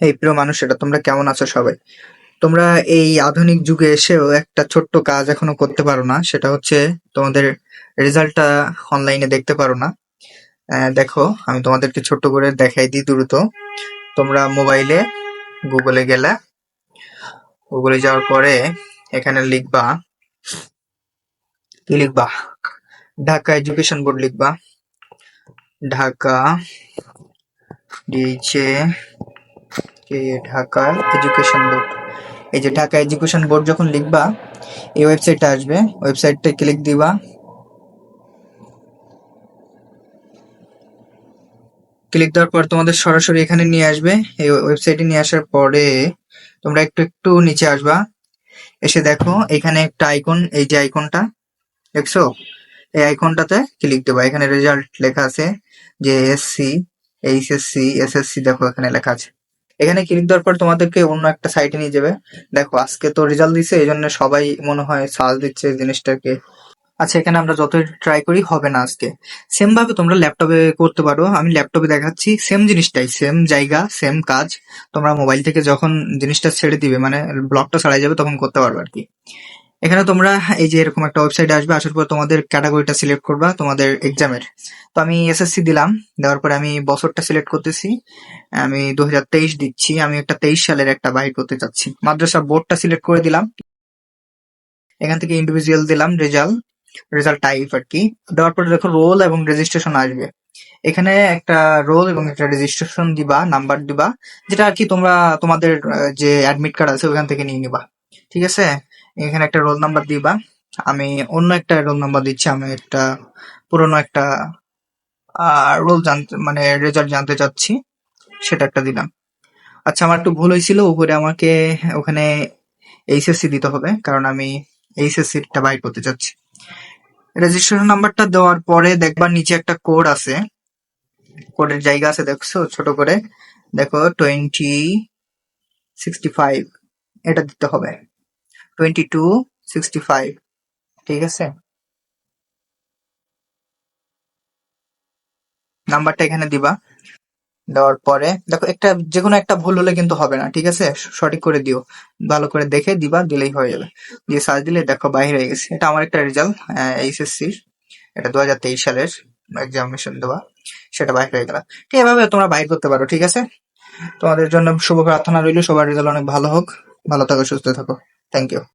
এই প্রিয় মানুষ এটা তোমরা কেমন আছো সবাই? তোমরা এই আধুনিক যুগে এসেও একটা ছোট্ট কাজ এখনও করতে পারো না, সেটা হচ্ছে তোমাদের রেজাল্টটা অনলাইনে দেখতে পারো না। দেখো, আমি তোমাদেরকে ছোট্ট করে দেখাই দিই দ্রুত। তোমরা মোবাইলে গুগলে গেলে, গুগলে যাওয়ার পরে এখানে লিখবা, কি লিখবা? ঢাকা এডুকেশন বোর্ড লিখবা। ঢাকা ডিএইচএ কে ঢাকা এডুকেশন বোর্ড এই যে ঢাকা এডুকেশন বোর্ড যখন লিখবা, এই ওয়েবসাইটটা আসবে। ওয়েবসাইটটা ক্লিক দিবা। ক্লিক দেওয়ার পর তোমাদের সরাসরি এখানে নিয়ে আসবে। এই ওয়েবসাইটে নিয়ে আসার পরে তোমরা একটু একটু নিচে আসবা। এসে দেখো, এখানে একটা আইকন এই যে আইকনটা দেখছ? এই আইকনটাতে ক্লিক দেবা। এখানে রেজাল্ট লেখা আছে, যে এসসি এইচএসসি এসএসসি দেখো এখানে লেখা আছে। এখানে ক্লিক দেওয়ার পর তোমাদেরকে অন্য একটা সাইটে নিয়ে যাবে। দেখো, আজকে তো রেজাল্ট দিছে এই জন্য সবাই মনে হয় সার্চ দিচ্ছে জিনিসটাকে। আচ্ছা এখানে আমরা যতই ট্রাই করি, হবে না আজকে। সেম ভাবে তোমরা ল্যাপটপে করতে পারো। আমি ল্যাপটপে দেখাচ্ছি সেম জিনিসটাই সেম জায়গা সেম কাজ। তোমরা মোবাইল থেকে যখন জিনিসটা ছেড়ে দিবে মানে ব্লকটা ছাড়াই যাবে, তখন করতে পারবে আর কি। এখানে তোমরা এই যে এরকম একটা ওয়েবসাইট আসবে, আসার পর তোমাদের ক্যাটাগরিটা সিলেক্ট করবা তোমাদের এক্সামের তো আমি এসএসসি দিলাম, দেওয়ার পরে আমি বছরটা সিলেক্ট করতেছি। আমি দু হাজার তেইশ দিচ্ছি, আমি একটা তেইশ সালের একটা বাইর করতে চাচ্ছি। মাদ্রাসা বোর্ডটা সিলেক্ট করে দিলাম। এখান থেকে ইন্ডিভিজুয়াল দিলাম রেজাল্ট রেজাল্ট টাইপ আর কি। দেওয়ার পরে দেখো রোল এবং রেজিস্ট্রেশন আসবে। এখানে একটা রোল এবং একটা রেজিস্ট্রেশন দিবা নাম্বার দিবা, যেটা আর কি তোমরা তোমাদের যে অ্যাডমিট কার্ড আছে ওখান থেকে নিয়ে নিবা। ঠিক আছে? এখানে একটা রোল নাম্বার দিবা। আমি অন্য একটা রোল নাম্বার দিচ্ছি, আমি একটা পুরনো একটা রোল জানতে মানে রেজাল্ট জানতে চাচ্ছি, সেটা একটা দিলাম। আচ্ছা আমার একটু ভুল হয়েছিল, উপরে আমাকে ওখানে এইচএসসি দিতে হবে, কারণ আমি এইচএসসি টা বাই করতে চাচ্ছি। রেজিস্ট্রেশন নাম্বারটা দেওয়ার পরে দেখবার নিচে একটা কোড আছে। কোডের জায়গা আছে, দেখছ? ছোট করে। দেখো টোয়েন্টি সিক্সটি ফাইভ এটা দিতে হবে। টোয়েন্টি টু সিক্সটি ফাইভ ঠিক আছে? নাম্বারটা এখানে দিবা। দেওয়ার পরে, দেখো একটা যে কোনো একটা ভুল হলে কিন্তু হবে না, ঠিক আছে? সঠিক করে দিও। ভালো করে দেখে দিবা, দিলেই হয়ে যাবে। দিয়ে সার্চ দিলে দেখো বাইরে হয়ে গেছে। এটা আমার একটা রেজাল্ট এইচএসসি এটা দু হাজার তেইশ সালের এক্সামিনেশন দেওয়া। সেটা বাইরে হয়ে গেল। ঠিক এভাবে তোমরা বাইর করতে পারো, ঠিক আছে? তোমাদের জন্য শুভ প্রার্থনা রইল। সবার রেজাল্ট অনেক ভালো হোক। ভালো থাকো, সুস্থ থাকো। Thank you.